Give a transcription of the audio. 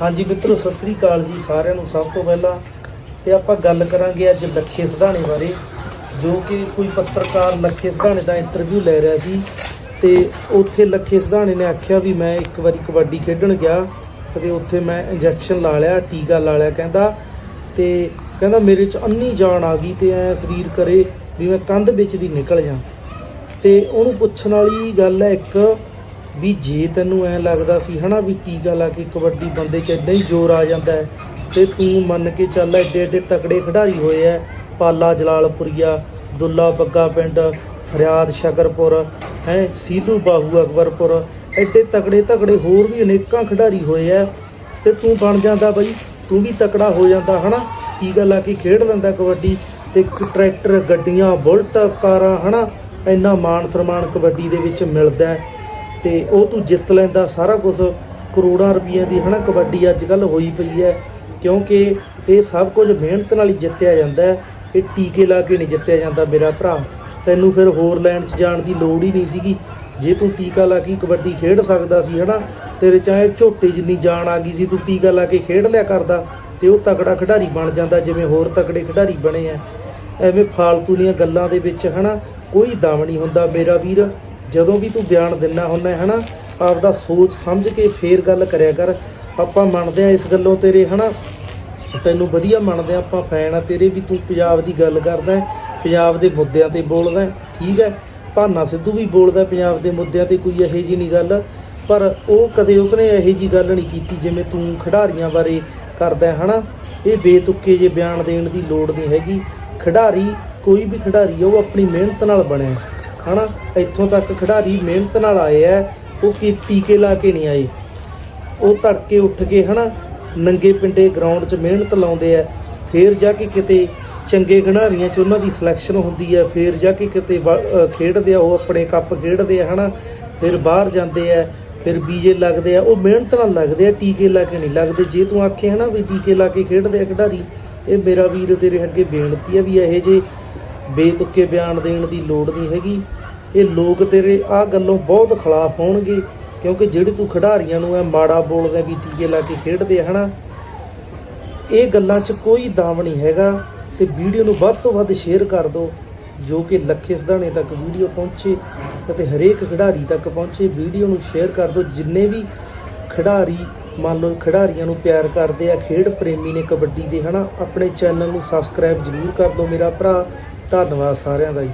ਹਾਂਜੀ ਮਿੱਤਰੋ, ਸਤਿ ਸ੍ਰੀ ਅਕਾਲ ਜੀ ਸਾਰਿਆਂ ਨੂੰ। ਸਭ ਤੋਂ ਪਹਿਲਾਂ ਤੇ ਆਪਾਂ ਗੱਲ ਕਰਾਂਗੇ ਅੱਜ ਲੱਖੇ ਸਿਧਾਣੇ ਬਾਰੇ, ਜੋ ਕਿ ਕੋਈ ਪੱਤਰਕਾਰ ਲੱਖੇ ਸਿਧਾਣੇ ਦਾ ਇੰਟਰਵਿਊ ਲੈ ਰਿਹਾ ਸੀ ਤੇ ਉੱਥੇ ਲੱਖੇ ਸਿਧਾਣੇ ਨੇ ਆਖਿਆ ਵੀ ਮੈਂ ਇੱਕ ਵਾਰੀ ਕਬੱਡੀ ਖੇਡਣ ਗਿਆ ਤੇ ਉੱਥੇ ਮੈਂ ਇੰਜੈਕਸ਼ਨ ਲਾ ਲਿਆ, ਟੀਕਾ ਲਾ ਲਿਆ ਕਹਿੰਦਾ। ਤੇ ਕਹਿੰਦਾ ਮੇਰੇ ਚ ਅੰਨੀ ਜਾਨ ਆ ਗਈ ਤੇ ਐ ਸਰੀਰ ਕਰੇ ਵੀ ਮੈਂ ਕੰਧ ਵਿੱਚ ਦੀ ਨਿਕਲ ਜਾ। ਤੇ ਉਹਨੂੰ ਪੁੱਛਣ ਵਾਲੀ ਗੱਲ ਹੈ ਇੱਕ ਵੀ ਜੇ ਤੈਨੂੰ ਐ ਲੱਗਦਾ ਸੀ ਹਨਾ ਵੀ ਟੀਕਾ ਲਾ ਕੇ ਕਬੱਡੀ ਬੰਦੇ 'ਚ ਇੰਨਾ ਹੀ ਜ਼ੋਰ ਆ ਜਾਂਦਾ ਹੈ, ਤੇ ਤੂੰ ਮੰਨ ਕੇ ਚੱਲ ਐਡੇ ਐਡੇ ਤਕੜੇ ਖਿਡਾਰੀ ਹੋਏ ਐ, ਪਾਲਾ, ਜਲਾਲਪੁਰੀਆ, ਦੁੱਲਾ, ਬੱਗਾ ਪਿੰਡ, ਫਰਿਆਦ, ਸ਼ਕਰਪੁਰ, ਹੈ ਸੀਲੂ ਬਾਹੂ, ਅਕਬਰਪੁਰ ਐਡੇ ਤਕੜੇ ਤਕੜੇ ਹੋਰ ਵੀ ਅਨੇਕਾਂ ਖਿਡਾਰੀ ਹੋਏ ਐ, ਤੇ ਤੂੰ ਬਣ ਜਾਂਦਾ ਬਈ, ਤੂੰ ਵੀ ਤਕੜਾ ਹੋ ਜਾਂਦਾ ਹਨਾ ਗੱਲ ਆ ਕੇ ਖੇਡ ਲੈਂਦਾ ਕਬੱਡੀ, ਤੇ ਇੱਕ ਟਰੈਕਟਰ, ਗੱਡੀਆਂ, ਬੁਲਟ ਕਾਰਾਂ ਹਨਾ, ਇੰਨਾ ਮਾਣ ਸਨਮਾਨ ਕਬੱਡੀ ਦੇ ਵਿੱਚ ਮਿਲਦਾ ਹੈ। ਤੇ ਉਹ ਤੂੰ ਜਿੱਤ ਲੈਂਦਾ, ਸਾਰਾ ਕੁਝ ਕਰੋੜਾਂ ਰੁਪਈਆਂ ਦੀ, ਹਨਾ, ਕਬੱਡੀ ਅੱਜ ਕੱਲ ਹੋਈ ਪਈ ਹੈ। ਕਿਉਂਕਿ ਇਹ ਸਭ ਕੁਝ ਮਿਹਨਤ ਨਾਲ ਹੀ ਜਿੱਤਿਆ ਜਾਂਦਾ ਹੈ। ਇਹ ਟੀਕੇ ਲਾ ਕੇ ਨਹੀਂ ਜਿੱਤਿਆ ਜਾਂਦਾ ਮੇਰਾ ਭਰਾ। ਤੈਨੂੰ ਫਿਰ ਹੋਰ ਲੈਣ 'ਚ ਜਾਣ ਦੀ ਲੋੜ ਹੀ ਨਹੀਂ ਸੀਗੀ। ਜੇ ਤੂੰ ਟੀਕਾ ਲਾ ਕੇ ਕਬੱਡੀ ਖੇਡ ਸਕਦਾ ਸੀ, ਹਨਾ, ਤੇਰੇ ਚਾਹੇ ਝੋਟੇ ਜਿੰਨੀ ਜਾਨ ਆ ਗਈ ਸੀ, ਤੂੰ ਟੀਕਾ ਲਾ ਕੇ ਖੇਡ ਲਿਆ ਕਰਦਾ, ਤੇ ਉਹ ਤਕੜਾ ਖਿਡਾਰੀ ਬਣ ਜਾਂਦਾ, ਜਿਵੇਂ ਹੋਰ ਤਕੜੇ ਖਿਡਾਰੀ ਬਣੇ ਆ। ਐਵੇਂ ਫਾਲਤੂ ਦੀਆਂ ਗੱਲਾਂ ਦੇ ਵਿੱਚ, ਹਨਾ, ਕੋਈ ਦਮ ਨਹੀਂ ਹੁੰਦਾ ਮੇਰਾ ਵੀਰ। ਜਦੋਂ ਵੀ ਤੂੰ ਬਿਆਨ ਦਿੰਨਾ ਹੁੰਦਾ ਹਨਾ ਆਪਦਾ ਸੋਚ ਸਮਝ ਕੇ ਫੇਰ ਗੱਲ ਕਰਿਆ ਕਰ। ਆਪਾਂ ਮੰਨਦੇ ਆ ਇਸ ਗੱਲੋਂ ਤੇਰੇ ਹਨਾ। ਤੈਨੂੰ ਵਧੀਆ ਮੰਨਦੇ ਆ ਆਪਾਂ ਫੈਨ ਆ ਤੇਰੇ ਵੀ ਤੂੰ ਪੰਜਾਬ ਦੀ ਗੱਲ ਕਰਦਾ ਪੰਜਾਬ ਦੇ ਮੁੱਦਿਆਂ ਤੇ ਬੋਲਦਾ ਠੀਕ ਹੈ। ਭਾਨਾ ਸਿੱਧੂ ਵੀ ਬੋਲਦਾ ਪੰਜਾਬ ਦੇ ਮੁੱਦਿਆਂ ਤੇ ਕੋਈ ਇਹੋ ਜੀ ਨਹੀਂ ਗੱਲ। ਪਰ ਉਹ ਕਦੇ ਉਸਨੇ ਇਹੋ ਜੀ ਗੱਲ ਨਹੀਂ ਕੀਤੀ ਜਿਵੇਂ ਤੂੰ ਖਿਡਾਰੀਆਂ ਬਾਰੇ ਕਰਦਾ ਹੈ, ਹਨਾ। ਇਹ ਬੇਤੁੱਕੇ ਜੇ ਬਿਆਨ ਦੇਣ ਦੀ ਲੋੜ ਨਹੀਂ ਹੈਗੀ। ਖਿਡਾਰੀ ਕੋਈ ਵੀ ਖਿਡਾਰੀ ਉਹ ਆਪਣੀ ਮਿਹਨਤ ਨਾਲ ਬਣਿਆ ਹਨਾ? ਇੱਥੋਂ ਤੱਕ ਖਿਡਾਰੀ ਮਿਹਨਤ ਨਾਲ ਆਏ ਆ, ਉਹ ਕੀ ਟੀਕੇ ਲਾ ਕੇ ਨਹੀਂ ਆਏ। ਉਹ ਤੜਕੇ ਉੱਠ ਕੇ ਹਨਾ, ਨੰਗੇ ਪਿੰਡੇ ਗਰਾਊਂਡ 'ਚ ਮਿਹਨਤ ਲਾਉਂਦੇ ਆ। ਫੇਰ ਜਾ ਕੇ ਕਿਤੇ ਚੰਗੇ ਖਿਡਾਰੀਆਂ 'ਚ ਉਹਨਾਂ ਦੀ ਸਿਲੈਕਸ਼ਨ ਹੁੰਦੀ ਆ, ਫੇਰ ਜਾ ਕੇ ਕਿਤੇ ਵਾ- ਖੇਡਦੇ ਆ, ਉਹ ਆਪਣੇ ਕੱਪ ਖੇਡਦੇ ਆ, ਹਨਾ? ਫਿਰ ਬਾਹਰ ਜਾਂਦੇ ਆ, ਫਿਰ ਬੀਜੇ ਲੱਗਦੇ ਆ, ਉਹ ਮਿਹਨਤ ਨਾਲ ਲੱਗਦੇ ਆ, ਟੀਕੇ ਲਾ ਕੇ ਨਹੀਂ ਲੱਗਦੇ। ਜੇ ਤੂੰ ਆਖੇ ਹਨਾ ਵੀ ਟੀਕੇ ਲਾ ਕੇ ਖੇਡਦੇ ਆ ਖਿਡਾਰੀ, ਇਹ ਮੇਰਾ ਵੀਰ ਤੇਰੇ ਅੱਗੇ ਬੇਨਤੀ ਆ ਵੀ ਇਹੋ ਜੇ ਬੇਤੁੱਕੇ ਬਿਆਨ ਦੇਣ ਦੀ ਲੋੜ ਨਹੀਂ ਹੈਗੀ। ਇਹ ਲੋਕ ਤੇਰੇ ਆਹ ਗੱਲੋਂ ਬਹੁਤ ਖਿਲਾਫ ਹੋਣਗੇ, ਕਿਉਂਕਿ ਜਿਹੜੇ ਤੂੰ ਖਿਡਾਰੀਆਂ ਨੂੰ ਐ ਮਾੜਾ ਬੋਲਦਾ ਵੀ ਟੀਕੇ ਲਾ ਕੇ ਖੇਡਦੇ ਆ, ਹਨਾ? ਇਹ ਗੱਲਾਂ 'ਚ ਕੋਈ ਦਾਮ ਨਹੀਂ ਹੈਗਾ ਤੇ ਵੀਡੀਓ ਨੂੰ ਵੱਧ ਤੋਂ ਵੱਧ ਸ਼ੇਅਰ ਕਰ ਦਿਓ, ਜੋ ਕਿ ਲੱਖੇ ਸਧਾਣੇ ਤੱਕ ਵੀਡੀਓ ਪਹੁੰਚੇ ਅਤੇ ਹਰੇਕ ਖਿਡਾਰੀ ਤੱਕ ਪਹੁੰਚੇ। ਵੀਡੀਓ ਨੂੰ ਸ਼ੇਅਰ ਕਰ ਦਿਓ, ਜਿੰਨੇ ਵੀ ਖਿਡਾਰੀ, ਮੰਨ ਲਓ ਖਿਡਾਰੀਆਂ ਨੂੰ ਪਿਆਰ ਕਰਦੇ ਆ, ਖੇਡ ਪ੍ਰੇਮੀ ਨੇ ਕਬੱਡੀ ਦੇ, ਹਨਾ? ਆਪਣੇ ਚੈਨਲ ਨੂੰ ਸਬਸਕ੍ਰਾਈਬ ਜ਼ਰੂਰ ਕਰ ਦਿਓ ਮੇਰਾ ਭਰਾ। ਧੰਨਵਾਦ ਸਾਰਿਆਂ ਦਾ ਜੀ।